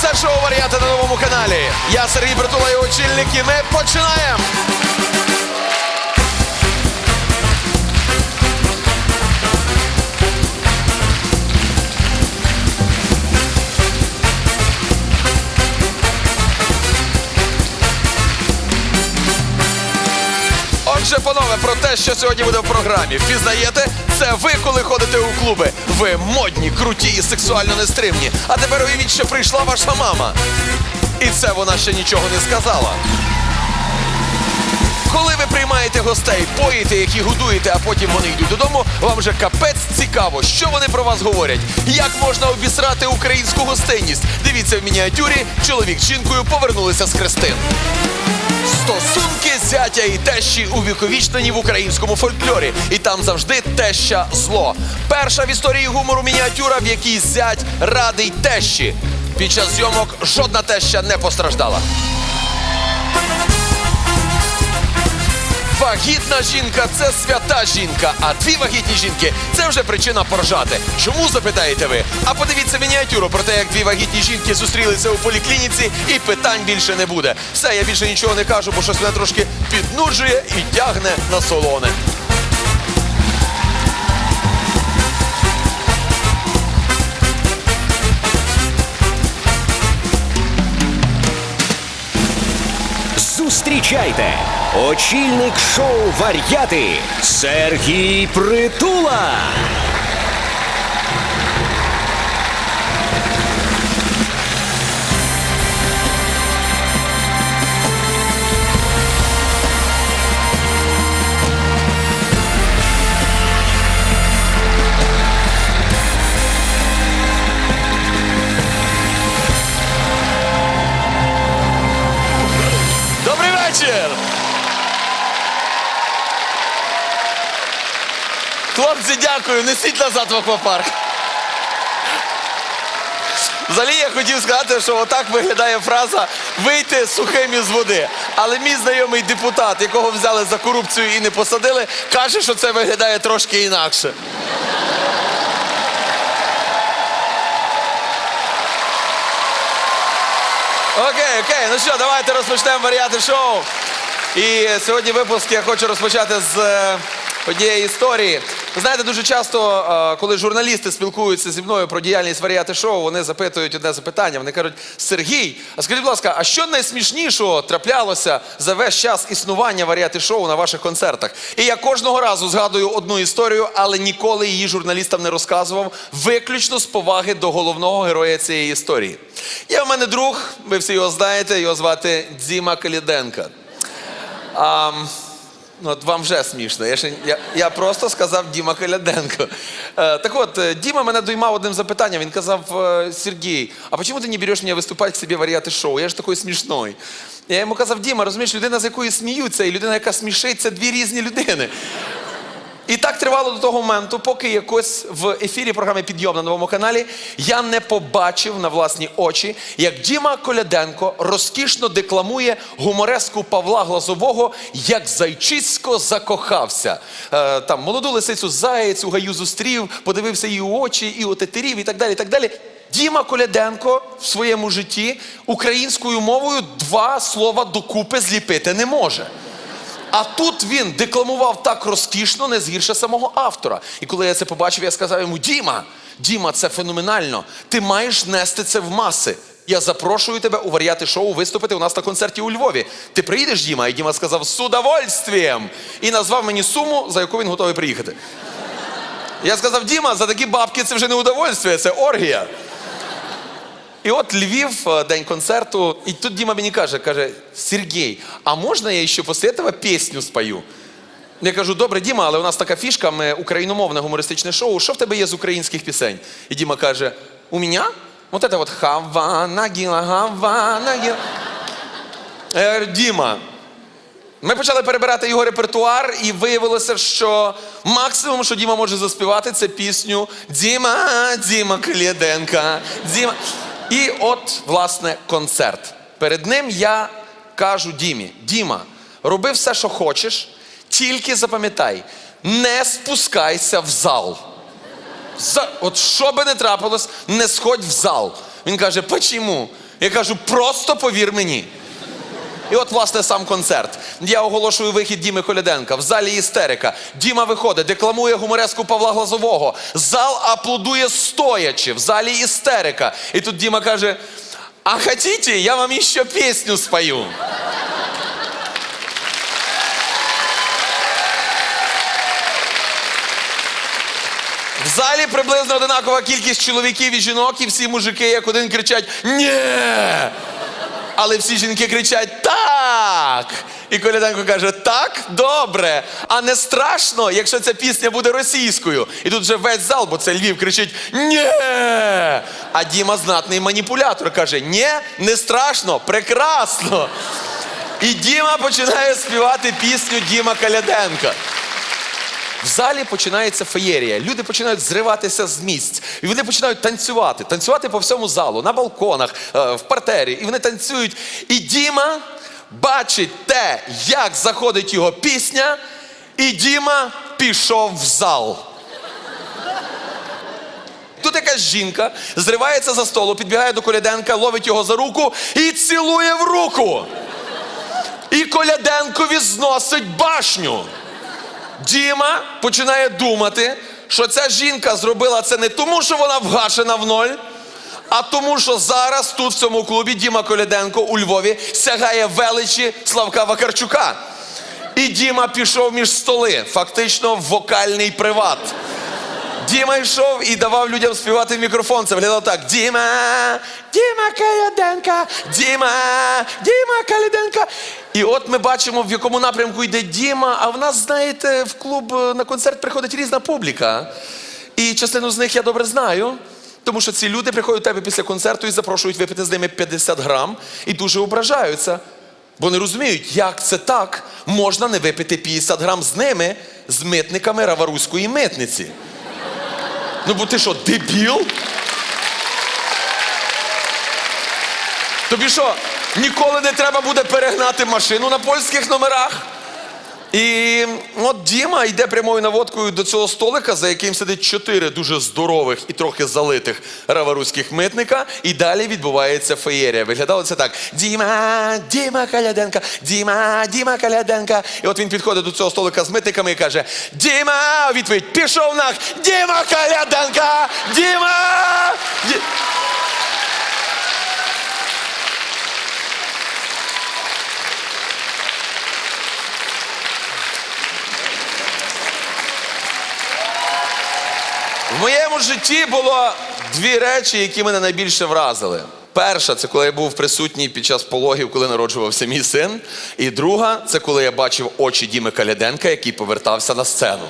Це шоу варіанти на новому каналі. Я Сергій Притула і очільник, і ми починаємо. Отже, панове, про те, що сьогодні буде в програмі. Впізнаєте? Це ви, коли ходите у клуби. Ви модні, круті і сексуально нестримні. А тепер уявіть, що прийшла ваша мама. І це вона ще нічого не сказала. Коли ви приймаєте гостей, поїте, які годуєте, а потім вони йдуть додому, вам вже капець цікаво, що вони про вас говорять. Як можна обісрати українську гостинність? Дивіться в мініатюрі, чоловік з жінкою повернулися з Христин. Стосунки зятя і тещі увіковічнені в українському фольклорі, і там завжди теща зло. Перша в історії гумору мініатюра, в якій зять радий тещі. Під час зйомок жодна теща не постраждала. Вагітна жінка це свята жінка, а дві вагітні жінки це вже причина поржати. Чому запитаєте ви? А подивіться мініатюру про те, як дві вагітні жінки зустрілися у поліклініці, і питань більше не буде. Все, я більше нічого не кажу, бо щось мене трошки піднуджує і тягне на солоне. Зустрічайте! Очільник шоу Вар'яти Сергій Притула. Хлопці, дякую, несіть назад в аквапарк. Взагалі я хотів сказати, що отак виглядає фраза вийти сухим із води. Але мій знайомий депутат, якого взяли за корупцію і не посадили, каже, що це виглядає трошки інакше. Окей, окей, ну що, давайте розпочнемо варіати шоу. І сьогодні випуск я хочу розпочати з е, однієї історії. Ви знаєте, дуже часто, е, коли журналісти спілкуються зі мною про діяльність варіати шоу, вони запитують одне запитання. Вони кажуть: Сергій, а скажіть, будь ласка, а що найсмішнішого траплялося за весь час існування варіати шоу на ваших концертах? І я кожного разу згадую одну історію, але ніколи її журналістам не розказував, виключно з поваги до головного героя цієї історії. Є в мене друг, ви всі його знаєте, його звати Діма Каліденка. А, ну, от вам вже смішно. Я, ще, я, я просто сказав Діма Коляденко. Е, так от, е, Діма мене доймав одним запитанням. Він казав: е, Сергій, а чому ти не береш мене виступати в собі варіати шоу? Я ж такий смішний. Я йому казав, Діма, розумієш, людина, з якої сміються, і людина, яка смішить, це дві різні людини. І так тривало до того моменту, поки якось в ефірі програми Підйом на новому каналі я не побачив на власні очі, як Діма Коляденко розкішно декламує гумореску Павла Глазового, як зайчисько закохався. Е, там молоду лисицю заєць у гаю зустрів, подивився її у очі, і отетерів, і так далі. І так далі. Діма Коляденко в своєму житті українською мовою два слова докупи зліпити не може. А тут він декламував так розкішно, не згірше самого автора. І коли я це побачив, я сказав йому: Діма, Діма, це феноменально. Ти маєш нести це в маси. Я запрошую тебе у варіати шоу виступити у нас на концерті у Львові. Ти приїдеш, Діма? І Діма сказав з удовольствием. І назвав мені суму, за яку він готовий приїхати. Я сказав: Діма, за такі бабки це вже не удовольствие, це оргія. І от Львів, е, день концерту, і тут Діма мені каже, каже, Сергій, а можна я ще після цього пісню спою? Я кажу, добре, Діма, але у нас така фішка, ми україномовне гумористичне шоу. Що в тебе є з українських пісень? І Діма каже: у мене? Вот это вот Хавана, Гіла, Гавана, Гіла. Говорю, Діма, ми почали перебирати його репертуар, і виявилося, що максимум, що Діма може заспівати, це пісню Діма, Діма Клєденка, Діма. І от, власне, концерт. Перед ним я кажу Дімі: Діма, роби все, що хочеш, тільки запам'ятай, не спускайся в зал. За, от що би не трапилось, не сходь в зал. Він каже, почому? Я кажу, просто повір мені. І от, власне, сам концерт. Я оголошую вихід Діми Коляденка. В залі істерика. Діма виходить, декламує гумореску Павла Глазового. Зал аплодує стоячи. В залі істерика. І тут Діма каже: А хотите, я вам ще пісню спою. В залі приблизно одинакова кількість чоловіків і жінок, і всі мужики, як один, кричать Ні! Але всі жінки кричать Так! І Коляденко каже: Так, добре, а не страшно, якщо ця пісня буде російською. І тут вже весь зал, бо це Львів, кричить Ні! А Діма знатний маніпулятор каже: Ні, не страшно, прекрасно. І Діма починає співати пісню Діма Каляденка. В залі починається феєрія. Люди починають зриватися з місць. І вони починають танцювати. Танцювати по всьому залу, на балконах, е, в партері. І вони танцюють. І Діма бачить те, як заходить його пісня, і Діма пішов в зал. Тут якась жінка зривається за столу, підбігає до Коляденка, ловить його за руку і цілує в руку. І Коляденкові зносить башню. Діма починає думати, що ця жінка зробила це не тому, що вона вгашена в ноль, а тому, що зараз тут, в цьому клубі, Діма Коляденко у Львові сягає величі Славка Вакарчука. І Діма пішов між столи, фактично в вокальний приват. Діма йшов і давав людям співати в мікрофон. Це виглядало так: Діма, Діма Каляденка, Діма, Діма Каляденка. І от ми бачимо, в якому напрямку йде Діма. А в нас, знаєте, в клуб е, на концерт приходить різна публіка. І частину з них я добре знаю. Тому що ці люди приходять до тебе після концерту і запрошують випити з ними 50 грам і дуже ображаються. Бо не розуміють, як це так можна не випити 50 грам з ними, з митниками Раваруської митниці. Ну бо ти що, дебіл? Тобі що, ніколи не треба буде перегнати машину на польських номерах? І от Діма йде прямою наводкою до цього столика, за яким сидить чотири дуже здорових і трохи залитих раваруських митника, і далі відбувається феєрія. Виглядало це так: Діма, Діма Каляденка, Діма, Діма Каляденка. І от він підходить до цього столика з митниками і каже: Діма! Відповідь пішов нах! Діма Каляденка! Діма! Житті було дві речі, які мене найбільше вразили. Перша це коли я був присутній під час пологів, коли народжувався мій син. І друга це коли я бачив очі Діми Каляденка, який повертався на сцену.